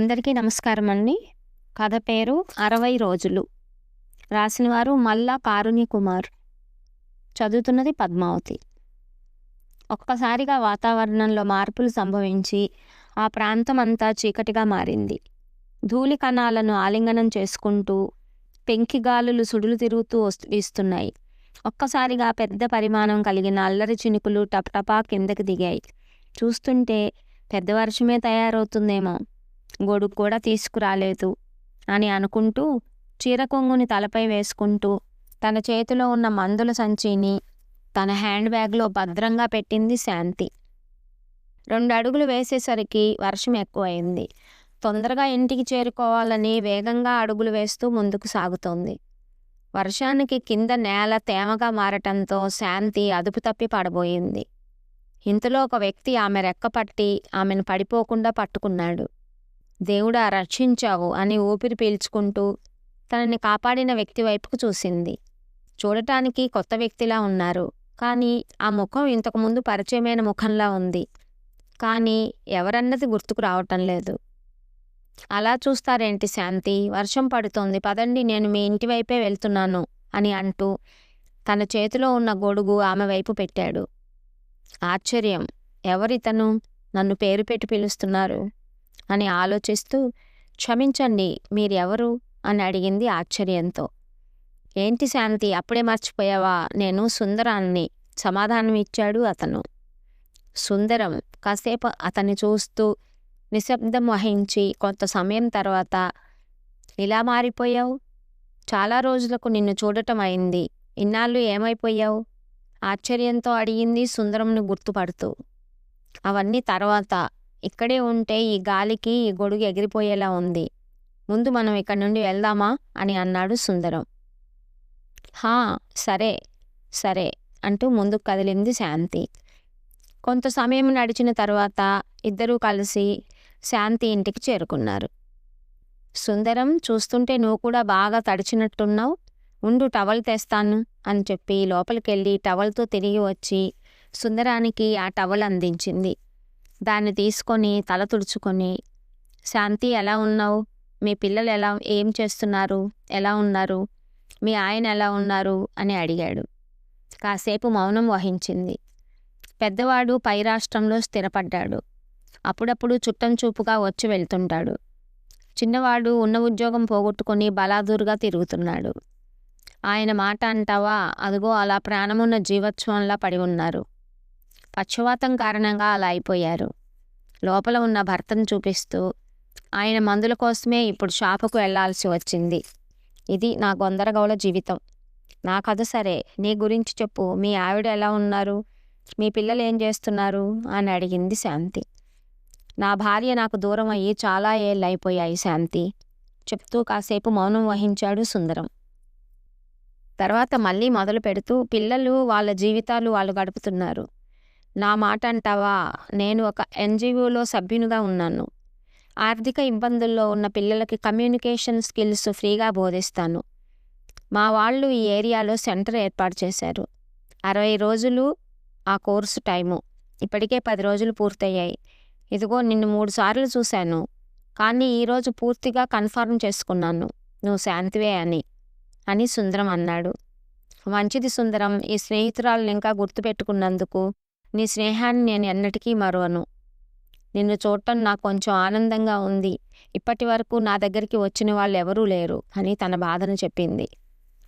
అందరికీ నమస్కారం అండి. కథ పేరు అరవై రోజులు. రాసినవారు మల్లా కారుణ్య కుమార్. చదువుతున్నది పద్మావతి. ఒక్కసారిగా వాతావరణంలో మార్పులు సంభవించి ఆ ప్రాంతం అంతా చీకటిగా మారింది. ధూళి కణాలను ఆలింగనం చేసుకుంటూ పెంకిగాలులు సుడులు తిరుగుతూ వస్తు వీస్తున్నాయి. ఒక్కసారిగా పెద్ద పరిమాణం కలిగిన అల్లరి చినుకులు టపటపా కిందకి దిగాయి. చూస్తుంటే పెద్ద వర్షమే తయారవుతుందేమో. గొడుగు కూడా తీసుకురాలేదు అని అనుకుంటూ చీర కొంగుని తలపై వేసుకుంటూ తన చేతిలో ఉన్న మందుల సంచిని తన హ్యాండ్ బ్యాగ్లో భద్రంగా పెట్టింది శాంతి. రెండు అడుగులు వేసేసరికి వర్షం ఎక్కువైంది. తొందరగా ఇంటికి చేరుకోవాలని వేగంగా అడుగులు వేస్తూ ముందుకు సాగుతోంది. వర్షానికి కింద నేల తేమగా మారటంతో శాంతి అదుపు తప్పి పడబోయింది. ఇంతలో ఒక వ్యక్తి ఆమె రెక్కపట్టి ఆమెను పడిపోకుండా పట్టుకున్నాడు. దేవుడా రక్షించావు అని ఊపిరి పీల్చుకుంటూ తనని కాపాడిన వ్యక్తి వైపుకు చూసింది. చూడటానికి కొత్త వ్యక్తిలా ఉన్నారు. కానీ ఆ ముఖం ఇంతకుముందు పరిచయమైన ముఖంలా ఉంది. కానీ ఎవరన్నది గుర్తుకు రావటం లేదు. అలా చూస్తారేంటి శాంతి? వర్షం పడుతోంది. పదండి నేను మీ ఇంటి వైపే వెళ్తున్నాను అని అంటూ తన చేతిలో ఉన్న గొడుగు ఆమె వైపు పెట్టాడు. ఆశ్చర్యం! ఎవరితను? నన్ను పేరు పెట్టి పిలుస్తున్నారు. అని ఆలోచిస్తూ క్షమించండి మీరెవరు? అని అడిగింది ఆశ్చర్యంతో. ఏంటి శాంతి అప్పుడే మర్చిపోయావా? నేను సుందరాన్ని సమాధానం ఇచ్చాడు అతను. సుందరం కాసేపు అతన్ని చూస్తూ నిశ్శబ్దం వహించి కొంత సమయం తర్వాత ఇలా మారిపోయావు? చాలా రోజులకు నిన్ను చూడటం అయింది. ఇన్నాళ్ళు ఏమైపోయావు? ఆశ్చర్యంతో అడిగింది సుందరంను గుర్తుపడుతూ. అవన్నీ తర్వాత ఇక్కడే ఉంటే ఈ గాలికి ఈ గొడుగు ఎగిరిపోయేలా ఉంది. ముందు మనం ఇక్కడి నుండి వెళ్దామా? అని అన్నాడు సుందరం. హా సరే సరే అంటూ ముందుకు కదిలింది శాంతి. కొంత సమయం నడిచిన తర్వాత ఇద్దరూ కలిసి శాంతి ఇంటికి చేరుకున్నారు. సుందరం చూస్తుంటే నువ్వు కూడా బాగా తడిచినట్టున్నావు. ఉండు టవల్ తెస్తాను అని చెప్పి లోపలికెళ్ళి టవల్తో తిరిగి వచ్చి సుందరానికి ఆ టవల్ అందించింది. దాన్ని తీసుకొని తల తుడుచుకొని శాంతి ఎలా ఉన్నావు? మీ పిల్లలు ఎలా ఏం చేస్తున్నారు? ఎలా ఉన్నారు? మీ ఆయన ఎలా ఉన్నారు? అని అడిగాడు. కాసేపు మౌనం వహించింది. పెద్దవాడు పై రాష్ట్రంలో స్థిరపడ్డాడు. అప్పుడప్పుడు చుట్టం చూపుగా వచ్చి వెళ్తుంటాడు. చిన్నవాడు ఉన్న ఉద్యోగం పోగొట్టుకొని బలాదూరుగా తిరుగుతున్నాడు. ఆయన మాట అంటావా? అదిగో అలా ప్రాణమున్న జీవోత్సవంలా పడి ఉన్నారు. పక్షవాతం కారణంగా అలా అయిపోయారు. లోపల ఉన్న భర్తను చూపిస్తూ ఆయన మందుల కోసమే ఇప్పుడు షాపుకు వెళ్ళాల్సి వచ్చింది. ఇది నా గొందరగౌళ జీవితం. నా కథ సరే. నీ గురించి చెప్పు. మీ ఆవిడ ఎలా ఉన్నారు? మీ పిల్లలు ఏం చేస్తున్నారు? అని అడిగింది శాంతి. నా భార్య నాకు దూరం అయ్యి చాలా ఏళ్ళు అయిపోయాయి శాంతి. చెప్తూ కాసేపు మౌనం వహించాడు సుందరం. తర్వాత మళ్ళీ మొదలు పెడుతూ పిల్లలు వాళ్ళ జీవితాలు వాళ్ళు గడుపుతున్నారు. నా మాట అంటావా? నేను ఒక ఎన్జిఓలో సభ్యునిగా ఉన్నాను. ఆర్థిక ఇబ్బందుల్లో ఉన్న పిల్లలకి కమ్యూనికేషన్ స్కిల్స్ ఫ్రీగా బోధిస్తాను. మా వాళ్ళు ఈ ఏరియాలో సెంటర్ ఏర్పాటు చేశారు. అరవై రోజులు ఆ కోర్సు టైము. ఇప్పటికే పది రోజులు పూర్తయ్యాయి. ఇదిగో నిన్ను మూడు సార్లు చూశాను. కానీ ఈరోజు పూర్తిగా కన్ఫర్మ్ చేసుకున్నాను. నువ్వు శాంతివే అని. అని సుందరం అన్నాడు. మంచిది సుందరం ఈ స్నేహితురాలను ఇంకా గుర్తుపెట్టుకున్నందుకు నీ స్నేహాన్ని నేను ఎన్నటికీ మరువను. నిన్ను చూడటం నాకు కొంచెం ఆనందంగా ఉంది. ఇప్పటి వరకు నా దగ్గరికి వచ్చిన వాళ్ళు ఎవరూ లేరు. అని తన బాధను చెప్పింది.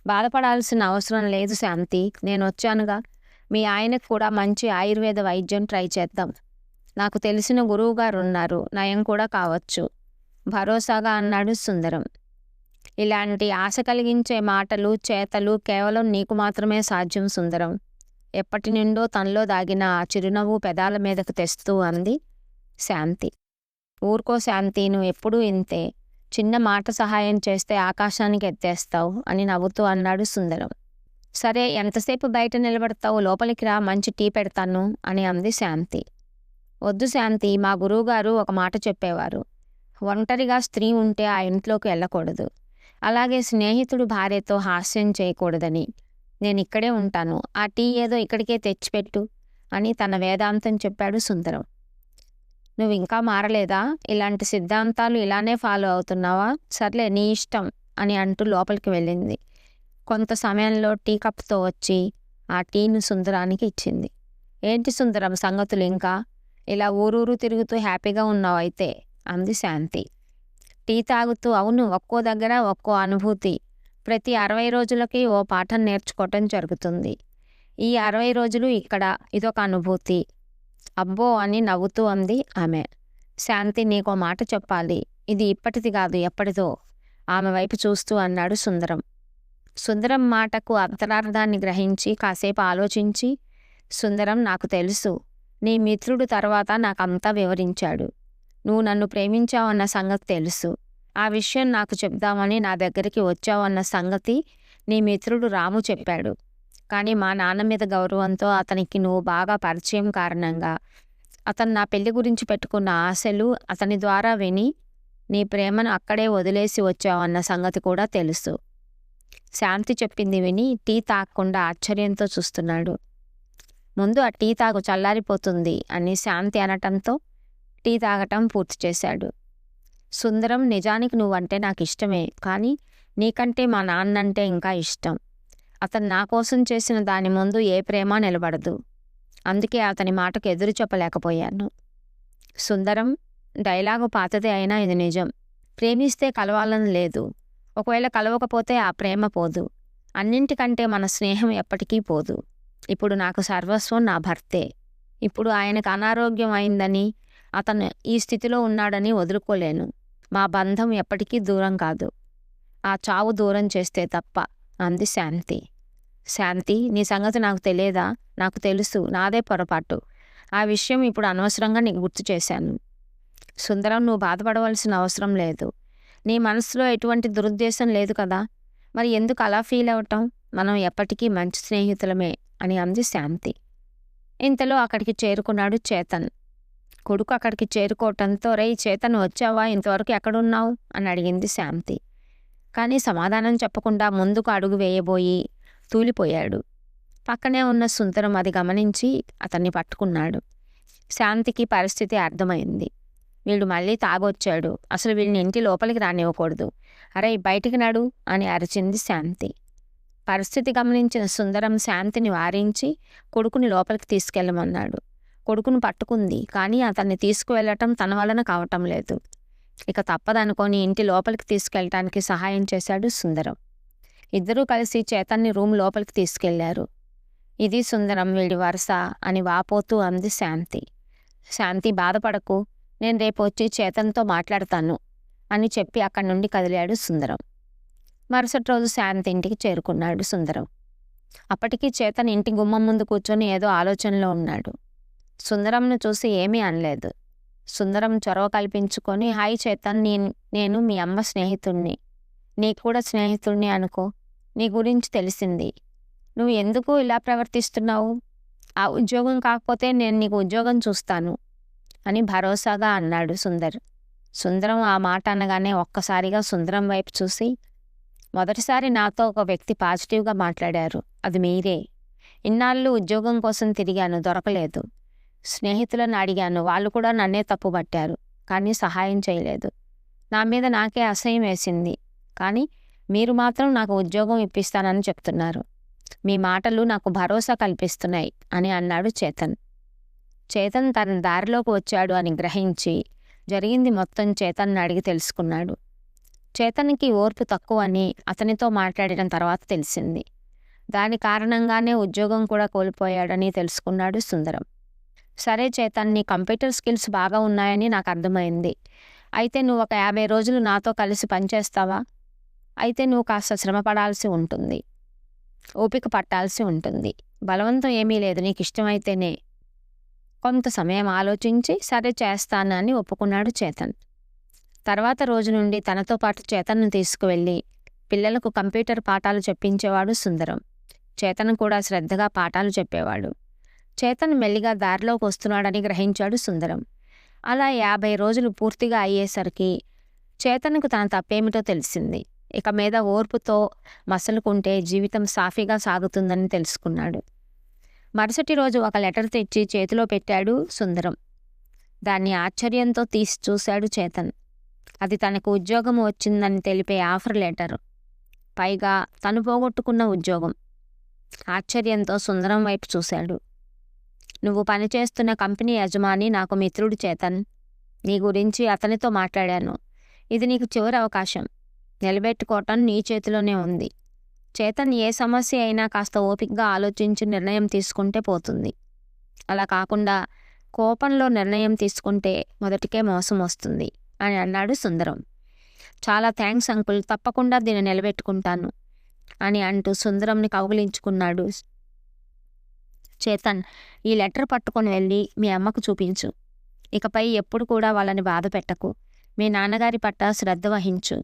బాధపడాల్సిన అవసరం లేదు శాంతి. నేను వచ్చానుగా. మీ ఆయనకు కూడా మంచి ఆయుర్వేద వైద్యం ట్రై చేద్దాం. నాకు తెలిసిన గురువు గారు ఉన్నారు. నయం కూడా కావచ్చు. భరోసాగా అన్నాడు సుందరం. ఇలాంటి ఆశ కలిగించే మాటలు చేతలు కేవలం నీకు మాత్రమే సాధ్యం సుందరం. ఎప్పటి నుండో తనలో దాగిన ఆ చిరునవ్వు పెదాల మీదకు తెస్తూ అంది శాంతి. ఊరుకో శాంతి నువ్వు ఎప్పుడూ ఇంతే. చిన్న మాట సహాయం చేస్తే ఆకాశానికి ఎత్తేస్తావు అని నవ్వుతూ అన్నాడు సుందరం. సరే ఎంతసేపు బయట నిలబడతావు లోపలికి రా మంచి టీ పెడతాను అని అంది శాంతి. వద్దు శాంతి మా గురువుగారు ఒక మాట చెప్పేవారు. ఒంటరిగా స్త్రీ ఉంటే ఆ ఇంట్లోకి వెళ్ళకూడదు. అలాగే స్నేహితుడు భార్యతో హాస్యం చేయకూడదని. నేను ఇక్కడే ఉంటాను. ఆ టీ ఏదో ఇక్కడికే తెచ్చిపెట్టు అని తన వేదాంతం చెప్పాడు సుందరం. నువ్వు ఇంకా మారలేదా? ఇలాంటి సిద్ధాంతాలు ఇలానే ఫాలో అవుతున్నావా? సర్లే నీ ఇష్టం అని అంటూ లోపలికి వెళ్ళింది. కొంత సమయంలో టీ కప్తో వచ్చి ఆ టీను సుందరానికి ఇచ్చింది. ఏంటి సుందరం సంగతులు ఇంకా? ఇలా ఊరూరు తిరుగుతూ హ్యాపీగా ఉన్నావు అయితే అంది శాంతి. టీ తాగుతూ అవును ఒక్కో దగ్గర ఒక్కో అనుభూతి. ప్రతి అరవై రోజులకి ఓ పాఠం నేర్చుకోవటం జరుగుతుంది. ఈ అరవై రోజులు ఇక్కడ ఇదొక అనుభూతి. అబ్బో అని నవ్వుతూ అంది ఆమె. శాంతి నీకో మాట చెప్పాలి. ఇది ఇప్పటిది కాదు ఎప్పటిదో. ఆమె వైపు చూస్తూ అన్నాడు సుందరం. సుందరం మాటకు అంతరార్థాన్ని గ్రహించి కాసేపు ఆలోచించి సుందరం నాకు తెలుసు. నీ మిత్రుడు తర్వాత నాకంతా వివరించాడు. నువ్వు నన్ను ప్రేమించావన్న సంగతి తెలుసు. ఆ విషయం నాకు చెప్దామని నా దగ్గరికి వచ్చావన్న సంగతి నీ మిత్రుడు రాము చెప్పాడు. కానీ మా నాన్న మీద గౌరవంతో అతనికి నువ్వు బాగా పరిచయం కారణంగా అతను నా పెళ్ళి గురించి పెట్టుకున్న ఆశలు అతని ద్వారా విని నీ ప్రేమను అక్కడే వదిలేసి వచ్చావన్న సంగతి కూడా తెలుసు. శాంతి చెప్పింది విని టీ తాగకుండా ఆశ్చర్యంతో చూస్తున్నాడు. ముందు ఆ టీ తాగు చల్లారిపోతుంది అని శాంతి అనటంతో టీ తాగటం పూర్తి చేశాడు. సుందరం నిజానికి నువ్వంటే నాకు ఇష్టమే కానీ నీకంటే మా నాన్నంటే ఇంకా ఇష్టం. అతను నా కోసం చేసిన దాని ముందు ఏ ప్రేమ నిలబడదు. అందుకే అతని మాటకు ఎదురు చెప్పలేకపోయాను. సుందరం డైలాగు పాతదే అయినా ఇది నిజం. ప్రేమిస్తే కలవాలని లేదు. ఒకవేళ కలవకపోతే ఆ ప్రేమ పోదు. అన్నింటికంటే మన స్నేహం ఎప్పటికీ పోదు. ఇప్పుడు నాకు సర్వస్వం నా భర్తే. ఇప్పుడు ఆయనకు అనారోగ్యం అయిందని అతను ఈ స్థితిలో ఉన్నాడని వదులుకోలేను. మా బంధం ఎప్పటికీ దూరం కాదు. ఆ చావు దూరం చేస్తే తప్ప అంది శాంతి. శాంతి నీ సంగతి నాకు తెలియదా? నాకు తెలుసు నాదే పొరపాటు. ఆ విషయం ఇప్పుడు అనవసరంగా నీకు గుర్తు చేశాను. సుందరం నువ్వు బాధపడవలసిన అవసరం లేదు. నీ మనసులో ఎటువంటి దురుద్దేశం లేదు కదా? మరి ఎందుకు అలా ఫీల్ అవటం? మనం ఎప్పటికీ మంచి స్నేహితులమే అని అంది శాంతి. ఇంతలో అక్కడికి చేరుకున్నాడు చేతన్. కొడుకు అక్కడికి చేరుకోవటంతో రే చేతను వచ్చావా? ఇంతవరకు ఎక్కడున్నావు? అని అడిగింది శాంతి. కానీ సమాధానం చెప్పకుండా ముందుకు అడుగు వేయబోయి తూలిపోయాడు. పక్కనే ఉన్న సుందరం అది గమనించి అతన్ని పట్టుకున్నాడు. శాంతికి పరిస్థితి అర్థమైంది. వీడు మళ్ళీ తాగొచ్చాడు. అసలు వీడిని ఇంటి లోపలికి రానివ్వకూడదు. అరే బయటికి నడు అని అరిచింది శాంతి. పరిస్థితి గమనించిన సుందరం శాంతిని వారించి కొడుకుని లోపలికి తీసుకెళ్ళమన్నాడు. కొడుకును పట్టుకుంది. కానీ అతన్ని తీసుకువెళ్ళటం తన వలన కావటం లేదు. ఇక తప్పదనుకొని ఇంటి లోపలికి తీసుకెళ్ళటానికి సహాయం చేశాడు సుందరం. ఇద్దరూ కలిసి చేతన్ని రూమ్ లోపలికి తీసుకెళ్ళారు. ఇది సుందరం వీడి వరుస అని వాపోతూ అంది శాంతి. శాంతి బాధపడకు. నేను రేపు వచ్చి చేతన్తో మాట్లాడతాను అని చెప్పి అక్కడి నుండి కదిలాడు సుందరం. మరుసటి రోజు శాంతి ఇంటికి చేరుకున్నాడు సుందరం. అప్పటికి చేతన్ ఇంటి గుమ్మం ముందు కూర్చొని ఏదో ఆలోచనలో ఉన్నాడు. సుందరంను చూసి ఏమీ అనలేదు. సుందరం చొరవ కల్పించుకొని హాయ్ చేతన్ నేను నేను మీ అమ్మ స్నేహితుణ్ణి. నీకు కూడా స్నేహితుణ్ణి అనుకో. నీ గురించి తెలిసింది. నువ్వు ఎందుకు ఇలా ప్రవర్తిస్తున్నావు? ఆ ఉద్యోగం కాకపోతే నేను నీకు ఉద్యోగం చూస్తాను అని భరోసాగా అన్నాడు సుందర్. సుందరం ఆ మాట అనగానే ఒక్కసారిగా సుందరం వైపు చూసి మొదటిసారి నాతో ఒక వ్యక్తి పాజిటివ్గా మాట్లాడారు. అది మీరే. ఇన్నాళ్ళు ఉద్యోగం కోసం తిరిగాను. దొరకలేదు. స్నేహితులను అడిగాను. వాళ్ళు కూడా నన్నే తప్పుపట్టారు కానీ సహాయం చేయలేదు. నా మీద నాకే అసహ్యం వేసింది. కానీ మీరు మాత్రం నాకు ఉద్యోగం ఇప్పిస్తానని చెప్తున్నారు. మీ మాటలు నాకు భరోసా కల్పిస్తున్నాయి అని అన్నాడు చేతన్. చేతన్ తన దారిలోకి వచ్చాడు అని గ్రహించి జరిగింది మొత్తం చేతన్ అడిగి తెలుసుకున్నాడు. చేతన్కి ఓర్పు తక్కువ అని అతనితో మాట్లాడిన తర్వాత తెలిసింది. దాని కారణంగానే ఉద్యోగం కూడా కోల్పోయాడని తెలుసుకున్నాడు సుందరం. సరే చేతన్ నీ కంప్యూటర్ స్కిల్స్ బాగా ఉన్నాయని నాకు అర్థమైంది. అయితే నువ్వు ఒక యాభై రోజులు నాతో కలిసి పనిచేస్తావా అయితే నువ్వు కాస్త శ్రమ పడాల్సి ఉంటుంది. ఓపిక పట్టాల్సి ఉంటుంది. బలవంతం ఏమీ లేదు. నీకు ఇష్టమైతేనే. కొంత సమయం ఆలోచించి సరే చేస్తానని ఒప్పుకున్నాడు చేతన్. తర్వాత రోజు నుండి తనతో పాటు చేతన్ను తీసుకువెళ్ళి పిల్లలకు కంప్యూటర్ పాఠాలు చెప్పించేవాడు సుందరం. చేతన్ కూడా శ్రద్ధగా పాఠాలు చెప్పేవాడు. చేతన్ మెల్లిగా దారిలోకి వస్తున్నాడని గ్రహించాడు సుందరం. అలా యాభై రోజులు పూర్తిగా అయ్యేసరికి చేతన్కు తన తప్పేమిటో తెలిసింది. ఇక మీద ఓర్పుతో మసలుకుంటే జీవితం సాఫీగా సాగుతుందని తెలుసుకున్నాడు. మరుసటి రోజు ఒక లెటర్ తెచ్చి చేతిలో పెట్టాడు సుందరం. దాన్ని ఆశ్చర్యంతో తీసి చూశాడు చేతన్. అది తనకు ఉద్యోగం వచ్చిందని తెలిపే ఆఫర్ లెటర్. పైగా తను పోగొట్టుకున్న ఉద్యోగం. ఆశ్చర్యంతో సుందరం వైపు చూశాడు. నువ్వు పనిచేస్తున్న కంపెనీ యజమాని నాకు మిత్రుడు చేతన్. నీ గురించి అతనితో మాట్లాడాను. ఇది నీకు చివరి అవకాశం. నిలబెట్టుకోవటం నీ చేతిలోనే ఉంది. చేతన్ ఏ సమస్య అయినా కాస్త ఓపికగా ఆలోచించి నిర్ణయం తీసుకుంటే పోతుంది. అలా కాకుండా కోపంలో నిర్ణయం తీసుకుంటే మొదటికే మోసం వస్తుంది అని అన్నాడు సుందరం. చాలా థ్యాంక్స్ అంకుల్ తప్పకుండా దీన్ని నిలబెట్టుకుంటాను అని అంటూ సుందరంని కౌగిలించుకున్నాడు చేతన్ ఈ లెటర్ పట్టుకొని వెళ్ళి మీ అమ్మకు చూపించు. ఇకపై ఎప్పుడు కూడా వాళ్ళని బాధ పెట్టకు. మీ నాన్నగారి పట్ల శ్రద్ధ వహించు.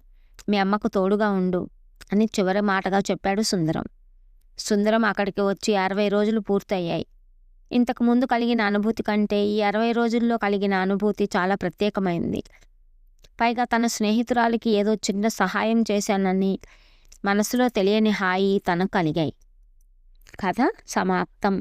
మీ అమ్మకు తోడుగా ఉండు అని చివరి మాటగా చెప్పాడు సుందరం. సుందరం అక్కడికి వచ్చి అరవై రోజులు పూర్తయ్యాయి. ఇంతకు ముందు కలిగిన అనుభూతి కంటే ఈ అరవై రోజుల్లో కలిగిన అనుభూతి చాలా ప్రత్యేకమైంది. పైగా తన స్నేహితురాలికి ఏదో చిన్న సహాయం చేశానని మనసులో తెలియని హాయి తనకు కలిగాయి. కథ సమాప్తం.